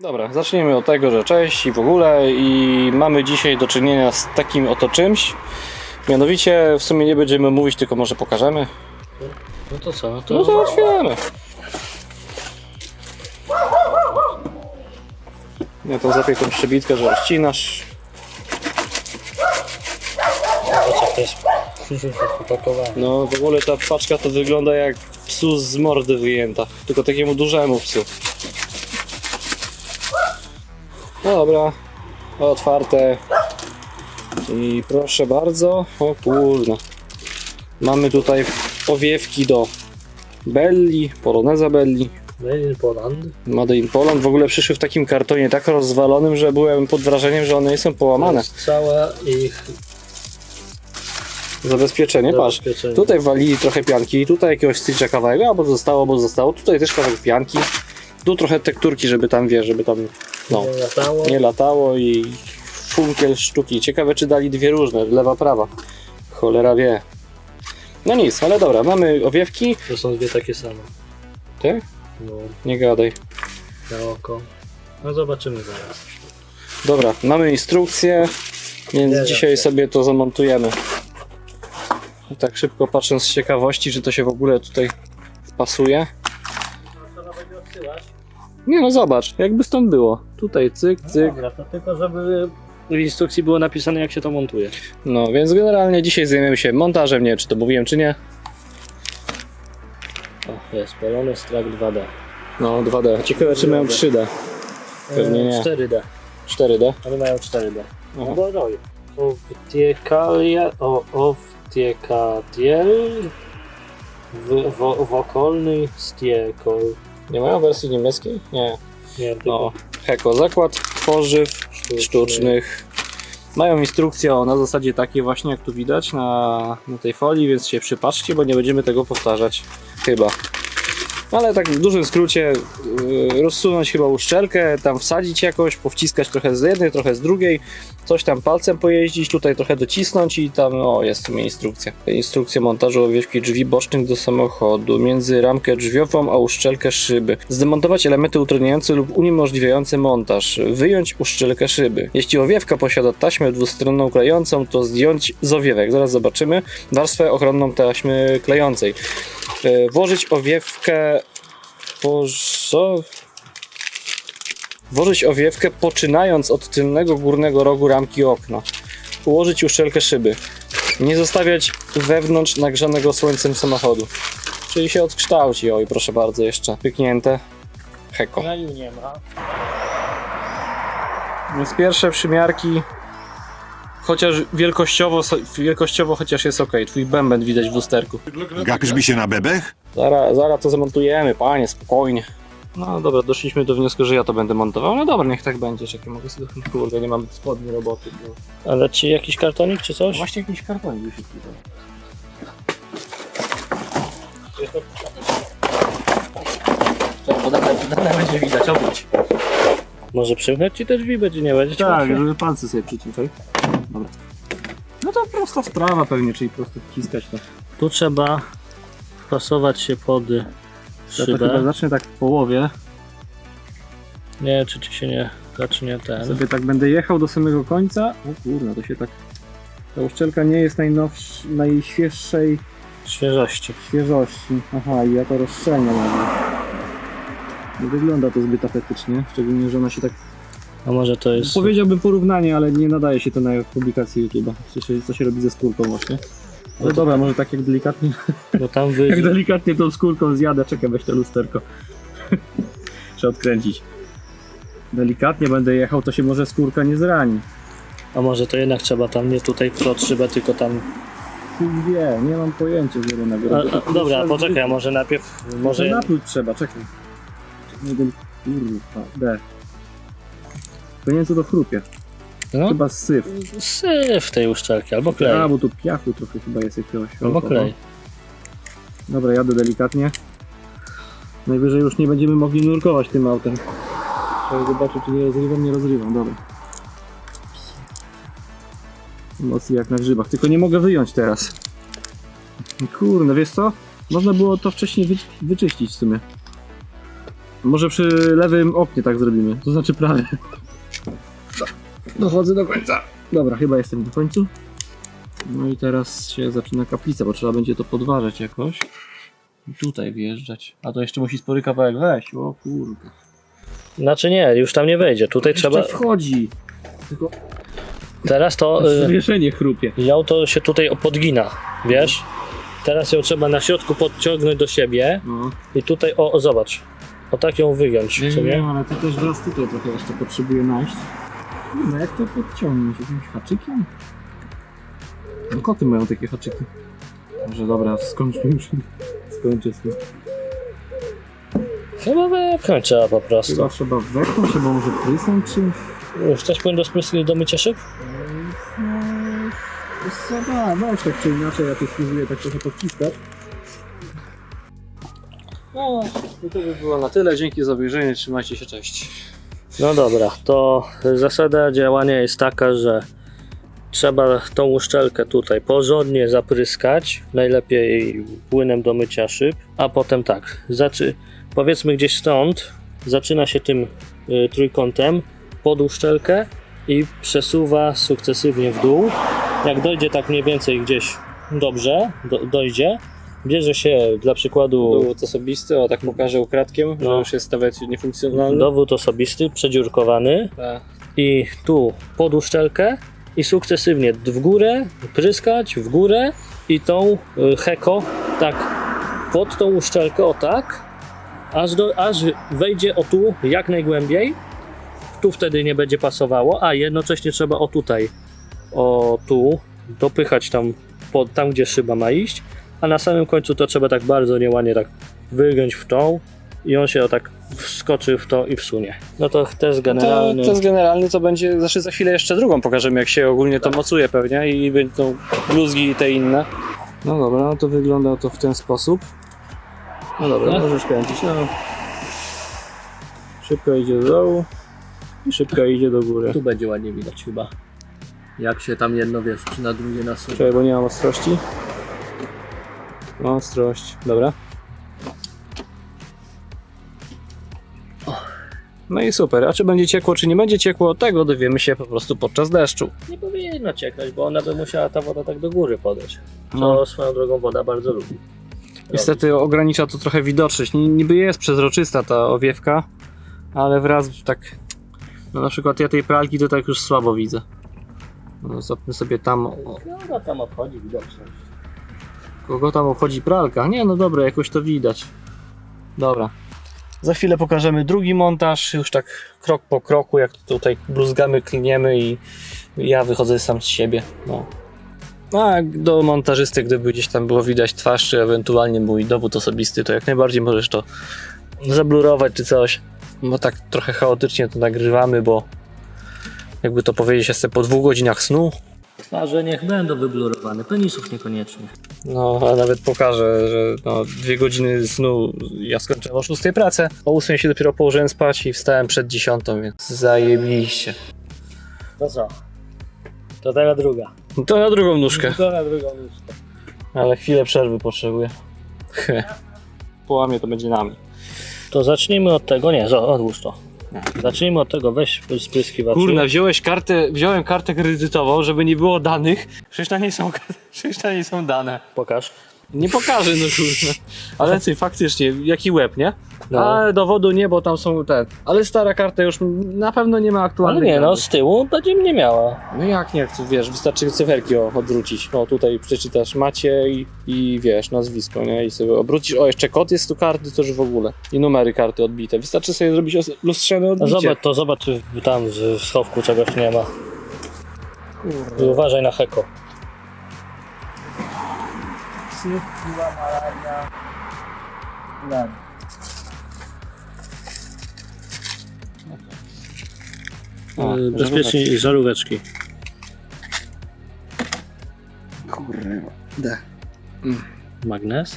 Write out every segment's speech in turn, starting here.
Dobra, zacznijmy od tego, że cześć i w ogóle i mamy dzisiaj do czynienia z takim oto czymś. Mianowicie w sumie nie będziemy mówić, tylko może pokażemy. No to co? No to No to otwieramy. Ja to zapię tą przybitkę, że rozcinasz. Zobacz, jak to jest upakowane. No w ogóle ta paczka to wygląda jak psu z mordy wyjęta. Tylko takiemu dużemu psu. No dobra, otwarte. I proszę bardzo. O kurna. Mamy tutaj owiewki do Belli, Poloneza Belli, Made in Poland. Made in Poland. W ogóle przyszły w takim kartonie tak rozwalonym, że byłem pod wrażeniem, że one nie są To połamane. jest całe ich Zabezpieczenie, patrz. Tutaj walili trochę pianki, tutaj jakiegoś stitcha kawałek, albo zostało, albo zostało. Tutaj też kawałek pianki. Tu trochę tekturki, żeby tam, wiesz, żeby tam, no, Nie latało. nie latało i funkiel sztuki. Ciekawe, czy dali dwie różne, lewa, prawa. Cholera wie. No nic, ale dobra, mamy owiewki. To są dwie takie same. Ty? No, Nie gadaj. na oko. No zobaczymy zaraz. Dobra, mamy instrukcję, więc Nie, dzisiaj nie. sobie to zamontujemy. Tak szybko patrząc z ciekawości, czy to się w ogóle tutaj wpasuje. Trzeba będzie odsyłać. Nie no, zobacz, jakby stąd było. Tutaj cyk, cyk. Dobra, to tylko żeby w instrukcji było napisane jak się to montuje. No, więc generalnie dzisiaj zajmiemy się montażem, nie wiem czy to mówiłem, czy nie. O, jest Polony Strak 2D. No, 2D. Ciekawe, czy mają 3D. Pewnie nie. 4D. 4D. One mają 4D. Aha. No no. Owtiekalia, o, w, wo, wokolny stiekol. Nie mają wersji niemieckiej? Nie. Nie, tylko No, Heko, zakład tworzyw sztucznych. Mają instrukcję o, na zasadzie takiej właśnie, jak tu widać na, na tej folii, więc się przypatrzcie, bo nie będziemy tego powtarzać. Chyba. Ale tak w dużym skrócie yy, rozsunąć chyba uszczelkę, tam wsadzić jakoś, powciskać trochę z jednej, trochę z drugiej, coś tam palcem pojeździć, tutaj trochę docisnąć i tam, o jest w sumie instrukcja. Instrukcja montażu owiewki drzwi bocznych do samochodu, między ramkę drzwiową a uszczelkę szyby. Zdemontować elementy utrudniające lub uniemożliwiające montaż. Wyjąć uszczelkę szyby. Jeśli owiewka posiada taśmę dwustronną klejącą, to zdjąć z owiewek. Zaraz zobaczymy warstwę ochronną taśmy klejącej. E, Włożyć owiewkę co? Włożyć owiewkę poczynając od tylnego górnego rogu ramki okna. Ułożyć uszczelkę szyby. Nie zostawiać wewnątrz nagrzanego słońcem samochodu. Czyli się odkształci. Oj, proszę bardzo, jeszcze pyknięte. Heko. kraju nie ma. Więc pierwsze przymiarki. Chociaż wielkościowo, wielkościowo chociaż jest ok. Twój bęben widać w lusterku. Gapisz mi się na bebech? Zaraz, zaraz to zamontujemy, panie, spokojnie. No dobra, doszliśmy do wniosku, że ja to będę montował. No dobra, niech tak będzie. Czekaj, mogę sobie... Kurde, nie mamy spodni roboty. Bo... Ale ci jakiś kartonik czy coś? Właśnie jakiś karton by się dalej, dalej będzie widać, obróć. Może przymknąć ci te drzwi, będzie nie będzie Tak, żeby palce sobie przyciskać. Dobra. No to prosta sprawa pewnie, czyli po prostu wciskać to. Tu trzeba wpasować się pod Ja to chyba szybę. zacznę tak w połowie. Nie, czy ci się nie zacznie ten. Sobie tak będę jechał do samego końca. O kurna, to się tak... Ta uszczelka nie jest najnowsz... najświeższej Świeżości. świeżości. Aha, i ja to rozszczelniam nawet. Nie wygląda to zbyt apetycznie, szczególnie, że ona się tak... A może to jest. Powiedziałbym porównanie, ale nie nadaje się to na publikację YouTube'a. Co się, robi ze skórką właśnie. Ale dobra, może tak jak delikatnie, Bo tam jak wyjdzie. delikatnie tą skórką zjadę. Czekaj, weź to lusterko. Trzeba odkręcić. Delikatnie będę jechał, to się może skórka nie zrani. A może to jednak trzeba tam nie tutaj pod szybę, tylko tam. Wie, nie mam pojęcia zielonego. A, a, dobra, poczekaj, a może najpierw. Może Może. napluć trzeba, czekaj. Wiem, kurwa, D. To nie wiem co to chrupie. No, Chyba syf. syf tej uszczelki albo klej. A, bo tu piachu trochę chyba jest jakiegoś. Albo klej. Dobra, jadę delikatnie. Najwyżej już nie będziemy mogli nurkować tym autem. Trzeba zobaczyć, czy nie rozrywam, nie rozrywam, dobra. Mocniej jak na grzybach, tylko nie mogę wyjąć teraz. Kurde, wiesz co? Można było to wcześniej wy wyczyścić w sumie. Może przy lewym oknie tak zrobimy, to znaczy prawe. Dochodzę do końca. Dobra, chyba jestem do końcu. No i teraz się zaczyna kaplica, bo trzeba będzie to podważać jakoś. I tutaj wjeżdżać. A to jeszcze musi spory kawałek wejść. O kurde. Znaczy nie, już tam nie wejdzie. Tutaj trzeba. Jeszcze wchodzi. Tylko Teraz to. Y, zawieszenie chrupie. ją to się tutaj podgina, wiesz? Teraz ją trzeba na środku podciągnąć do siebie No. i tutaj, o, o zobacz. O tak ją wygiąć, Nie, co nie, ale to też raz tutaj trochę jeszcze potrzebuję najść. No jak to podciągnąć? Jakimś haczykiem? No koty mają takie haczyki. Może dobra, skończmy już. Skończę z tym. Chyba wepchnąć trzeba po prostu. Chyba trzeba wepchnąć, albo może prysnąć czymś. Już coś powinien do spryski do mycia szyb? No, wiesz co, da, weź tak czy inaczej, ja tu spróbuję tak trochę podciskać. No, i to by było na tyle. Dzięki za obejrzenie, trzymajcie się, cześć. No dobra, to zasada działania jest taka, że trzeba tą uszczelkę tutaj porządnie zapryskać, najlepiej płynem do mycia szyb, a potem tak, zaczy, powiedzmy gdzieś stąd, zaczyna się tym y, trójkątem pod uszczelkę i przesuwa sukcesywnie w dół. Jak dojdzie tak mniej więcej gdzieś dobrze, do, dojdzie, bierze się dla przykładu Dowód osobisty, o tak pokażę ukradkiem, że No. już jest stawiać niefunkcjonalny. dowód osobisty, przedziurkowany, Tak. i tu pod uszczelkę i sukcesywnie w górę, pryskać w górę i tą y, heko tak pod tą uszczelkę, o tak, aż, do, aż wejdzie o tu jak najgłębiej. Tu wtedy nie będzie pasowało, a jednocześnie trzeba o tutaj, o tu, dopychać tam, pod, tam gdzie szyba ma iść, a na samym końcu to trzeba tak bardzo nieładnie tak wygiąć w tą i on się o tak wskoczy w to i wsunie. No to test To, generalny. to jest generalny, to będzie, znaczy za chwilę jeszcze drugą pokażemy, jak się ogólnie to mocuje pewnie i będą bluzgi i te inne. No dobra, no to wygląda to w ten sposób. No dobra, No. możesz kręcić, no. Szybko idzie do dołu i szybko idzie do góry. Tu będzie ładnie widać chyba. Jak się tam jedno wiesz, czy na drugie nasuwa. Czekaj, bo nie mam ostrości. Ostrość, dobra. No i super, a czy będzie ciekło, czy nie będzie ciekło, tego dowiemy się po prostu podczas deszczu. Nie powinno cieknąć, bo ona by musiała ta woda tak do góry podejść. Co No. swoją drogą woda bardzo lubi. Niestety ogranicza to trochę widoczność. Ni- Niby jest przezroczysta ta owiewka, ale wraz tak. No na przykład ja tej pralki to tak już słabo widzę. No, sobie tam. O, No ona tam obchodzi widoczność. Kogo tam obchodzi pralka? Nie, no dobra, jakoś to widać. Dobra. Za chwilę pokażemy drugi montaż, już tak krok po kroku, jak tutaj bluzgamy, kliniemy i ja wychodzę sam z siebie. No. A do montażysty, gdyby gdzieś tam było widać twarz, czy ewentualnie mój dowód osobisty, to jak najbardziej możesz to zablurować czy coś. Bo tak trochę chaotycznie to nagrywamy, bo jakby to powiedzieć, jestem po dwóch godzinach snu. Twarze niech będą wyblurowane, penisów niekoniecznie. No, a nawet pokażę, że no, dwie godziny snu ja skończyłem o 6 pracę. O 8 się dopiero położyłem spać i wstałem przed 10, więc zajebiście. To co? To teraz druga. To na drugą nóżkę, To na drugą nóżkę. ale chwilę przerwy potrzebuję. Połamie to będzie nami. To zacznijmy od tego, nie, zo- odłóż to. Zacznijmy od tego, weź spryskiwacz. Kurna, wziąłeś kartę, wziąłem kartę kredytową, żeby nie było danych. Przecież na niej są, przecież na niej są dane. Pokaż. Nie pokażę, no kurna. Ale ty, faktycznie, jaki łeb, nie? No. Ale dowodu nie, bo tam są te. Ale stara karta już na pewno nie ma Ale aktualnych nie, no z tyłu będzie nie miała. No jak nie, tu wiesz, wystarczy cyferki o, odwrócić. O, tutaj przeczytasz Maciej i wiesz, nazwisko, nie? I sobie obrócisz. O, jeszcze kod jest tu karty, to już w ogóle. I numery karty odbite. Wystarczy sobie zrobić os- lustrzane No odbicie. zobacz, to zobacz, czy tam w w schowku czegoś nie ma. I uważaj na heko. O, Yy, Bezpiecznie i żaróweczki. Kurde. Magnes?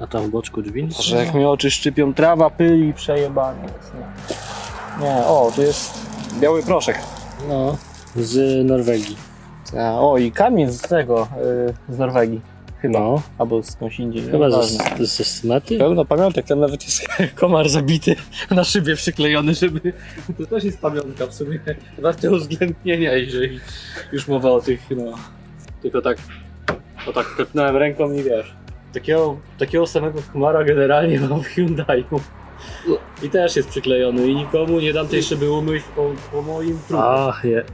A tam w boczku drzwi? nic Że nie jak ma? mi oczy szczypią, trawa, pyl i przejebanie jest, nie. Nie, o, tu jest biały proszek. No, z Norwegii. A, o, i kamień z tego, y, z Norwegii. Chyba. No, Albo skądś indziej. chyba ze, nieważne. ze smety. Pełno pamiątek, tam nawet jest komar zabity na szybie przyklejony, żeby... To też jest pamiątka w sumie. Warte uwzględnienia, jeżeli już mowa o tych, no... Tylko tak... O tak klepnąłem ręką i wiesz... Takiego, takiego samego komara generalnie mam w Hyundai'u. I też jest przyklejony i nikomu nie dam tej szyby umyć po, po moim trupie. Ach, je.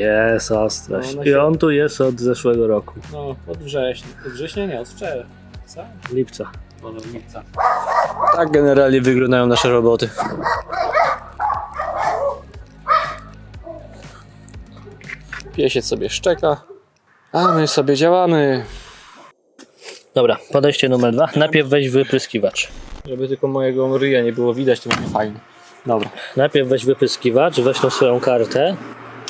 Jest ostrość. No, I się- on tu jest od zeszłego roku. No, od września. Od września nie, od czerwca. Lipca. Od lipca. Tak generalnie wyglądają nasze roboty. Piesiec sobie szczeka, a my sobie działamy. Dobra, podejście numer dwa. Najpierw weź wypryskiwacz. Żeby tylko mojego ryja nie było widać, to będzie fajnie. Dobra. Najpierw weź wypryskiwacz, weź tą swoją kartę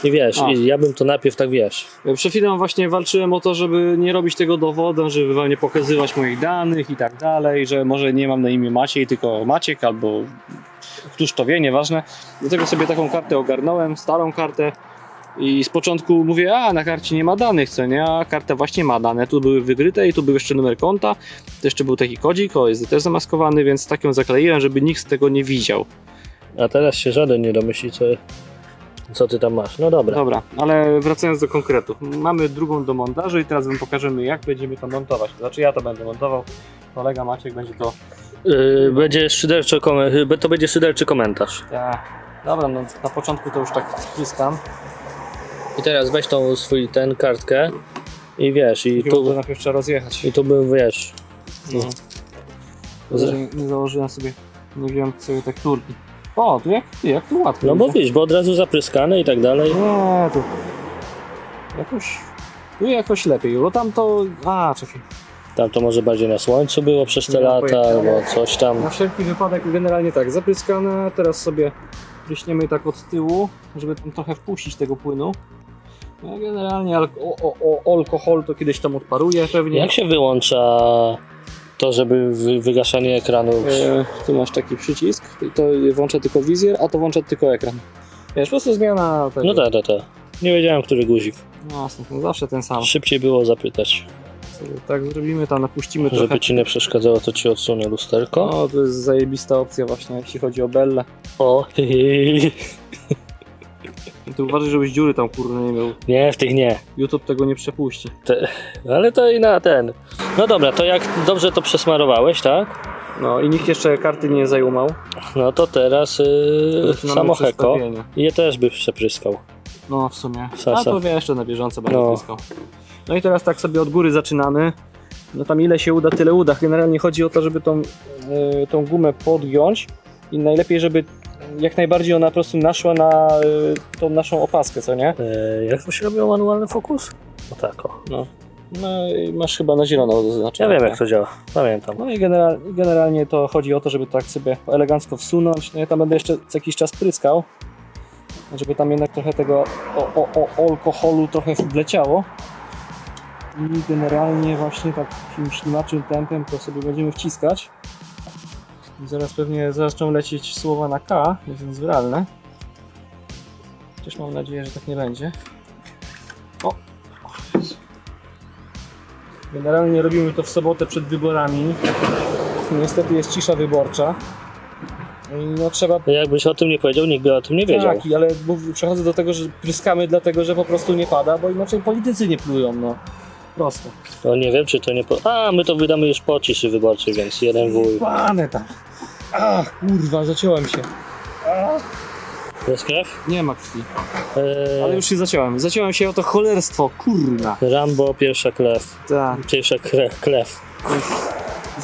i wiesz, A. i ja bym to najpierw tak wiesz. Przed chwilą właśnie walczyłem o to, żeby nie robić tego dowodem, żeby nie pokazywać moich danych i tak dalej, że może nie mam na imię Maciej, tylko Maciek albo któż to wie, nieważne. Dlatego sobie taką kartę ogarnąłem, starą kartę i z początku mówię, a na karcie nie ma danych, co nie, a karta właśnie ma dane. Tu były wygryte i tu był jeszcze numer konta, to jeszcze był taki kodzik, o jest też zamaskowany, więc tak ją zakleiłem, żeby nikt z tego nie widział. A teraz się żaden nie domyśli, co, co ty tam masz. No dobra. Dobra, ale wracając do konkretu. Mamy drugą do montażu i teraz wam pokażemy jak będziemy to montować. Znaczy ja to będę montował, kolega Maciek będzie to... Yy, będzie szyderczy, kom- yy, to będzie szyderczy komentarz. Ja... Dobra, no na początku to już tak ściskam. I teraz weź tą swój ten kartkę i wiesz, i I tu tu, najpierw trzeba rozjechać. i tu bym wiesz. No. Nie, nie założyłem sobie, nie wiem sobie tekturki. O, tu jak, jak tu łatwo. No bo wiesz, bo od razu zapryskane i tak dalej. Nie, tu... Jakoś... Tu jakoś lepiej, bo tam to... A, czekaj. Tam to może bardziej na słońcu było przez te lata, albo coś tam. Na wszelki wypadek generalnie tak, zapryskane, teraz sobie pryśniemy tak od tyłu, żeby tam trochę wpuścić tego płynu. No, generalnie alk o, o, o, alkohol to kiedyś tam odparuje pewnie. Jak się wyłącza to, żeby wy, wygaszanie ekranu? E, tu masz taki przycisk i to włącza tylko wizjer, a to włącza tylko ekran. Wiesz, po prostu zmiana tego. No tak, tak, tak. Nie wiedziałem, który guzik. No jasne, no zawsze ten sam. Szybciej było zapytać. Tak zrobimy, tam napuścimy trochę. Żeby ci nie przeszkadzało, to ci odsunę lusterko. O, to jest zajebista opcja właśnie, jeśli chodzi o Belle. O, Ty uważaj, żebyś dziury tam kurde nie miał. nie, w tych nie. YouTube tego nie przepuści. Ale to i na ten. No dobra, to jak dobrze to przesmarowałeś, tak? No i nikt jeszcze karty nie zajumał. No to teraz yy, Zaczynamy samo heko. przestawienie. Je też by przepryskał. No w sumie. Sasa. A to wiesz, jeszcze na bieżąco będę No. no. No i teraz tak sobie od góry zaczynamy. No tam ile się uda, tyle uda. Generalnie chodzi o to, żeby tą, y, tą gumę podgiąć i najlepiej, żeby jak najbardziej ona po prostu naszła na y, tą naszą opaskę, co nie? Yy, jak to się robiło manualny fokus? No tak, o. No. No i masz chyba na zielono Ja zaznaczone. wiem jak to działa, pamiętam. No i general, generalnie to chodzi o to, żeby tak sobie elegancko wsunąć. No ja tam będę jeszcze co jakiś czas pryskał, żeby tam jednak trochę tego o, o, o, alkoholu trochę wleciało. I generalnie właśnie tak takim ślimaczym tempem to sobie będziemy wciskać. Zaraz pewnie zaczną lecieć słowa na K, więc wyralne. Chociaż mam nadzieję, że tak nie będzie. O! Generalnie robimy to w sobotę przed wyborami. Niestety jest cisza wyborcza. I No trzeba. Jakbyś o tym nie powiedział, nikt by o tym nie wiedział. Tak, ale przechodzę do tego, że pryskamy dlatego, że po prostu nie pada, bo inaczej politycy nie plują, no. Prosto. To nie wiem, czy to nie... Po... A, my to wydamy już po ciszy wyborczej, więc jeden wuj. Pane tam. Ach, kurwa, zaciąłem się. Jest krew? Nie ma krwi. Eee, Ale już się zaciąłem. Zaciąłem się o to cholerstwo, kurna. Rambo, pierwsza krew. Tak, Pierwsza krew. krew. to jest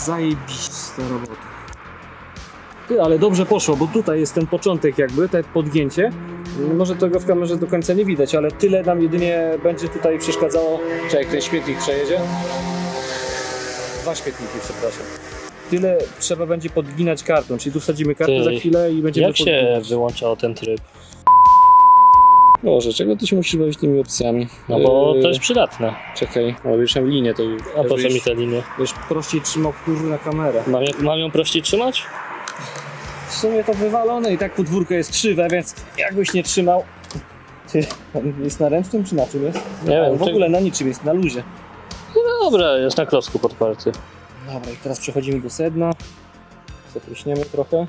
zajebista robota. Ty, ale dobrze poszło, bo tutaj jest ten początek jakby, te podgięcie. Może tego w kamerze do końca nie widać, ale tyle nam jedynie będzie tutaj przeszkadzało. Czy jak ten śmietnik przejedzie? Dwa śmietniki, przepraszam. Tyle trzeba będzie podginać kartą, czyli tu wsadzimy kartę Ty, za chwilę i będziemy Jak się podginać. wyłączało ten tryb? Boże, czego ty się musisz bawić tymi opcjami? No bo Yy, to jest przydatne. Czekaj, o, już mam linię, to A po co mi te linie? Wiesz, prościej trzymał kurwa na kamerę. Mam, mam ją prościej trzymać? W sumie to wywalone i tak podwórko jest krzywe, więc jakbyś nie trzymał. Ty, jest na ręcznym czy na czym jest? Nie wiem, w czy- ogóle na niczym jest, na luzie. Dobra, jest na klocku podparty. Dobra, i teraz przechodzimy do sedna. Zapryśniemy trochę.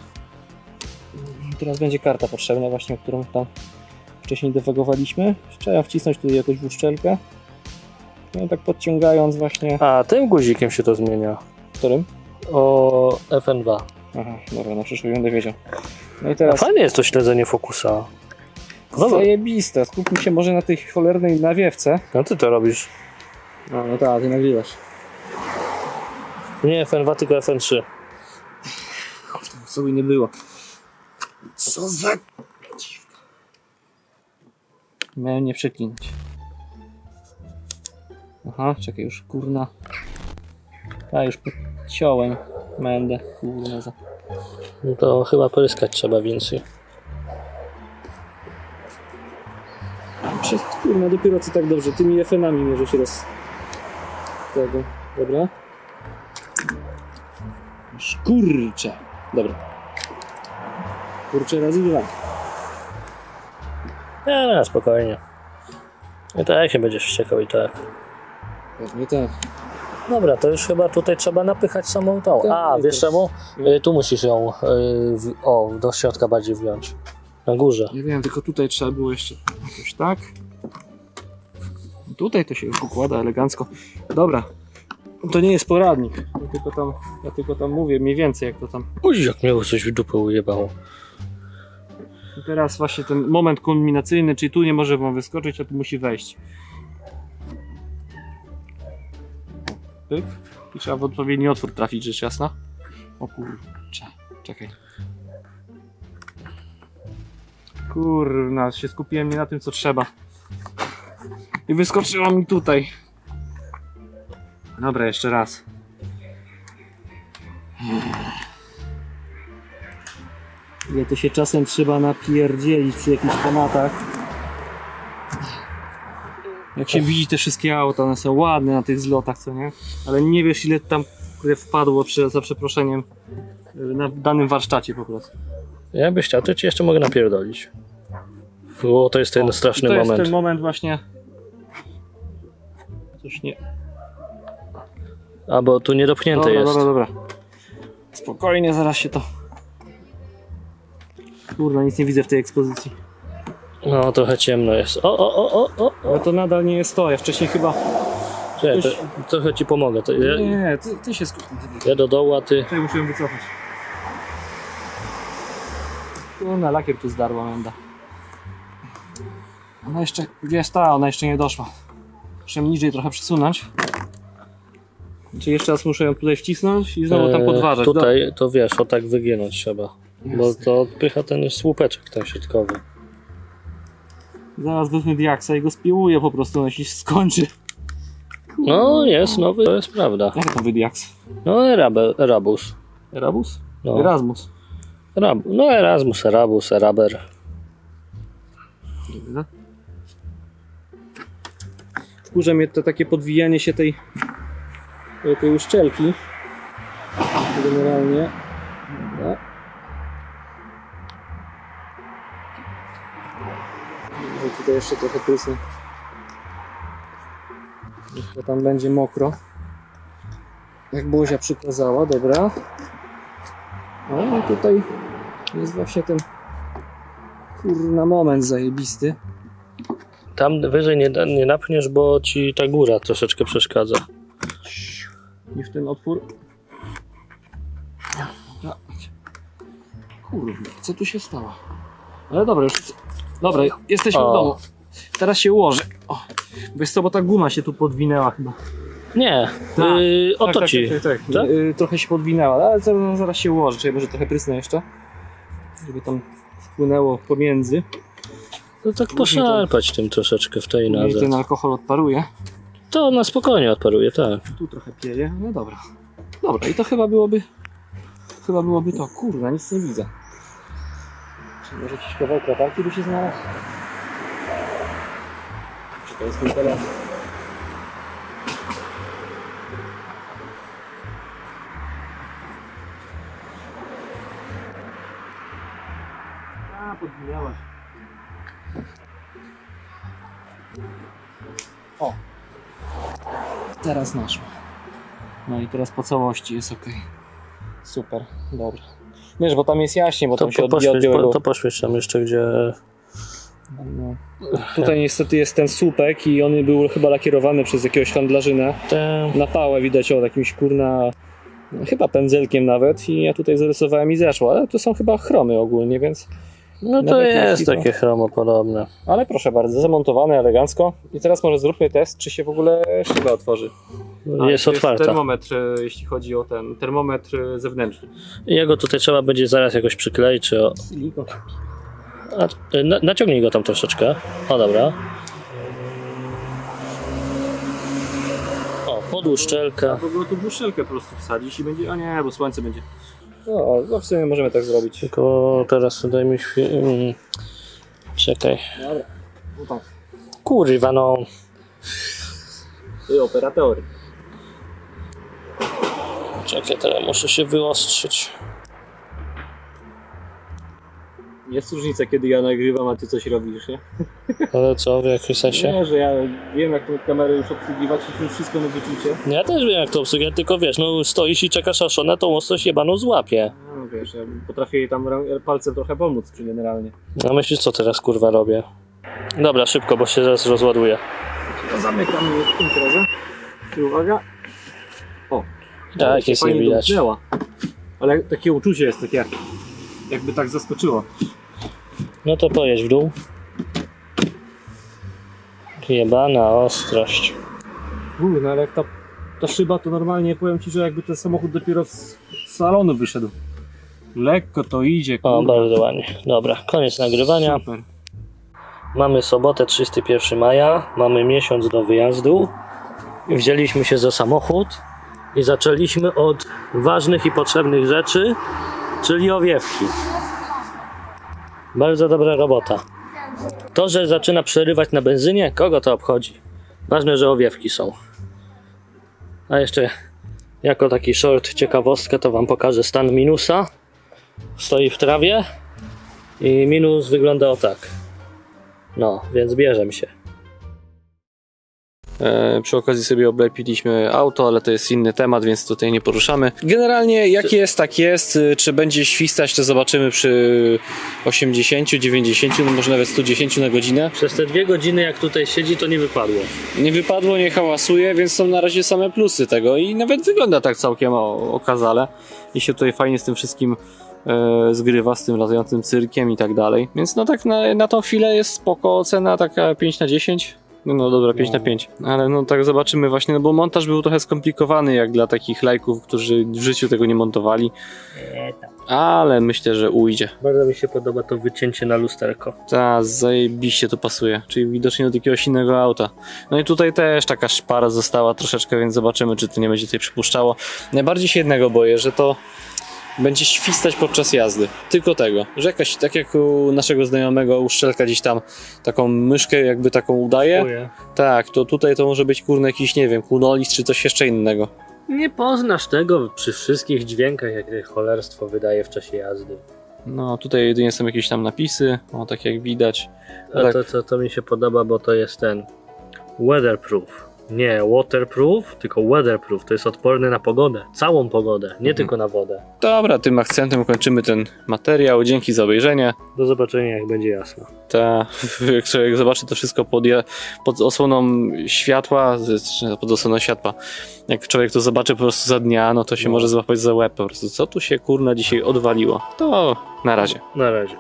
I teraz będzie karta potrzebna właśnie, którą tam wcześniej defegowaliśmy. Trzeba wcisnąć tutaj jakąś w uszczelkę. No tak podciągając właśnie... A, tym guzikiem się to zmienia. Którym? O FN2. Aha, dobra, na przyszłość będę wiedział. No i A teraz... fajnie jest to śledzenie fokusa. Dobra. Zajebiste. Skupmy się może na tej cholernej nawiewce. No ty to robisz. No, no tak, ty nagrywasz. Nie FN2, tylko FN3. Co by nie było. Co za... Miałem nie przeklinać. Aha, czekaj, już kurna. A, już podciąłem. Mędę, kurna za... No to chyba pryskać trzeba więcej. Przez, kurna, dopiero co tak dobrze. Tymi FN-ami może się roz... Tego, dobra. Szkurcze. Dobra. Kurczę razy dwa. Nie, nie, spokojnie. I tak się będziesz wściekał i tak. Pewnie tak. Dobra, to już chyba tutaj trzeba napychać samą tą. Tak, A, i wiesz to- czemu? Y, Tu musisz ją, y, w, o, do środka bardziej wziąć. Na górze. Nie wiem, tylko tutaj trzeba było jeszcze jakoś tak. Tutaj to się już układa elegancko. Dobra. To nie jest poradnik. Ja tylko tam, ja tylko tam mówię mniej więcej jak to tam. Uj, jak mnie coś w dupę ujebało. I teraz właśnie ten moment kulminacyjny, czyli tu nie może wam wyskoczyć, a tu musi wejść. Pyk. I trzeba w odpowiedni otwór trafić, rzecz jasna. O kurczę, czekaj. Kurna, się skupiłem nie na tym co trzeba. I wyskoczyła mi tutaj. Dobra, jeszcze raz. Ile to się czasem trzeba napierdzielić przy jakichś tematach. Jak się widzi te wszystkie auta, one są ładne na tych zlotach, co nie? Ale nie wiesz ile tam wpadło przy, za przeproszeniem y, na danym warsztacie po prostu. Ja byś chciał, to ci jeszcze mogę napierdolić. O, to jest ten O, straszny i to moment. jest ten moment właśnie. Coś nie. A, bo tu niedopchnięte Dobra, jest. dobra, dobra. Spokojnie, zaraz się to. Kurna, nic nie widzę w tej ekspozycji. No, trochę ciemno jest. O, o, o, o, o. Ale to nadal nie jest to. Ja wcześniej chyba. Czekaj, to, trochę ci pomogę. To ja, Nie, nie, ty, ty się skup. ja do dołu, a ty... Tutaj muszę ją wycofać. Kurna, lakier tu zdarła menda. Ona jeszcze, wiesz ta, ona jeszcze nie doszła. Muszę ją niżej trochę przesunąć. Czy jeszcze raz muszę ją tutaj wcisnąć i znowu tam e, podważać. Tutaj, to wiesz, o tak wyginąć trzeba. Bo Jasne. to odpycha ten słupeczek ten środkowy. Zaraz wezmę diaksa i go spiłuję po prostu, on się skończy. No, jest nowy, to jest prawda. Jak to wy diaks? No, Erabe, Erabus. Erabus? No. Erasmus. Erab, no, Erasmus, Erabus, Eraber. Wkurza mnie to takie podwijanie się tej, tej uszczelki. Generalnie. Dobra. Może tutaj jeszcze trochę prysnę. Bo tam będzie mokro. Jak Bozia przykazała, dobra. No i tutaj jest właśnie ten kurna moment zajebisty. Tam wyżej nie, nie napchniesz, bo ci ta góra troszeczkę przeszkadza. I w ten otwór. Kurwa, co tu się stało? Ale dobra, już. Dobra, jesteśmy O. w domu. Teraz się ułożę. O, wiesz co, bo ta guma się tu podwinęła chyba. Nie, Tak. yy, o tak, to tak, ci. Tak, tak, tak. Tak? Y, trochę się podwinęła, ale zaraz, zaraz się ułożę. Czyli może trochę prysnę jeszcze. Żeby tam wpłynęło pomiędzy. To tak poszarpać tym troszeczkę w tej nazę. ten alkohol odparuje. To na spokojnie odparuje, tak. Tu trochę pieje, no dobra. Dobra, i to chyba byłoby. Chyba byłoby to. Kurwa, nic nie widzę. Czy może jakiś kawałek latarki by się znalazł? Czy to jest mój telefon? A, podwinęłaś. Teraz naszło. No i teraz po całości jest ok. Super, dobra. Wiesz, bo tam jest jaśnie, bo To, tam się po, odbija od po, to poświeć tam jeszcze, gdzie... No. Tutaj niestety jest ten słupek i on był chyba lakierowany przez jakiegoś handlarzyna Te... na pałę widać o jakimś kurna chyba pędzelkiem nawet i ja tutaj zarysowałem i zeszło, ale to są chyba chromy ogólnie, więc No to Nawet jest takie chromopodobne. ale proszę bardzo, zamontowane elegancko i teraz może zróbmy test, czy się w ogóle szyba otworzy. A, jest otwarta. termometr, e, jeśli chodzi o ten termometr zewnętrzny. Jego tutaj trzeba będzie zaraz jakoś przykleić, czy... O... A, na, naciągnij go tam troszeczkę. O, dobra. O, podłóż szczelkę. W ogóle tu buszelkę po prostu wsadzić i będzie, a nie, bo słońce będzie. No, no w sumie możemy tak zrobić. Tylko teraz daj mi chwilę... mm. Czekaj. Dobra, no tak. Kurwa, no. Ty operator. Czekaj, teraz muszę się wyostrzyć. Jest różnica, kiedy ja nagrywam, a ty coś robisz, nie? Ale co, w jakim sensie? Nie, że ja wiem, jak tę kamerę już obsługiwać i tu wszystko na wyczucie. Ja też wiem jak to obsługiwać, tylko wiesz, no stoisz i czekasz aż ona tą ostrość jebaną złapie. No wiesz, ja potrafię jej tam palcem trochę pomóc, czy generalnie. A myślisz co teraz kurwa robię? Dobra, szybko, bo się zaraz rozładuje. To zamykam imprezę. I uwaga. O, Tak, nic nie widać. Ale takie uczucie jest takie, jakby tak zaskoczyło. No to pojedź w dół. Jebana ostrość. Uuu, no ale jak ta, ta szyba to normalnie powiem ci, że jakby ten samochód dopiero z salonu wyszedł. Lekko to idzie, O, kurwa. bardzo ładnie. Dobra, koniec nagrywania. Super. Mamy sobotę 31 maja, mamy miesiąc do wyjazdu. Wzięliśmy się za samochód i zaczęliśmy od ważnych i potrzebnych rzeczy, czyli owiewki. Bardzo dobra robota. To, że zaczyna przerywać na benzynie, kogo to obchodzi? Ważne, że owiewki są. A jeszcze jako taki short ciekawostkę to wam pokażę stan minusa. Stoi w trawie i minus wygląda o tak. No, więc bierzem się. E, przy okazji sobie oblepiliśmy auto, ale to jest inny temat, więc tutaj nie poruszamy. Generalnie jak jest, tak jest. Y, Czy będzie świstać, to zobaczymy przy 80, 90, no może nawet 110 na godzinę. Przez te dwie godziny, jak tutaj siedzi, to nie wypadło. Nie wypadło, nie hałasuje, więc są na razie same plusy tego i nawet wygląda tak całkiem okazale. I się tutaj fajnie z tym wszystkim e, zgrywa, z tym latającym cyrkiem i tak dalej. Więc no tak na, na tą chwilę jest spoko ocena, taka 5 na 10. No, no dobra, 5 na 5. Ale no tak zobaczymy właśnie, no bo montaż był trochę skomplikowany jak dla takich lajków, którzy w życiu tego nie montowali. Ale myślę, że ujdzie. Bardzo mi się podoba to wycięcie na lusterko. Ta, zajebiście to pasuje. Czyli widocznie od jakiegoś innego auta. No i tutaj też taka szpara została troszeczkę, więc zobaczymy, czy to nie będzie tutaj przypuszczało. Najbardziej się jednego boję, że to będzie świstać podczas jazdy. Tylko tego. Że jakaś, tak jak u naszego znajomego uszczelka gdzieś tam taką myszkę jakby taką udaje. Tak, to tutaj to może być kurna jakiś, nie wiem, kunolis czy coś jeszcze innego. Nie poznasz tego przy wszystkich dźwiękach, jakie cholerstwo wydaje w czasie jazdy. No tutaj jedynie są jakieś tam napisy, o tak jak widać. A Tak. to, to, to mi się podoba, bo to jest ten weatherproof. Nie waterproof, tylko weatherproof. To jest odporny na pogodę. Całą pogodę, nie Mhm. tylko na wodę. Dobra, tym akcentem kończymy ten materiał. Dzięki za obejrzenie. Do zobaczenia, jak będzie jasno. ta, jak człowiek zobaczy to wszystko pod, pod osłoną światła, pod osłoną światła, jak człowiek to zobaczy po prostu za dnia, no to się No. może złapać za łeb po prostu. Co tu się kurna dzisiaj odwaliło? To na razie. Na razie.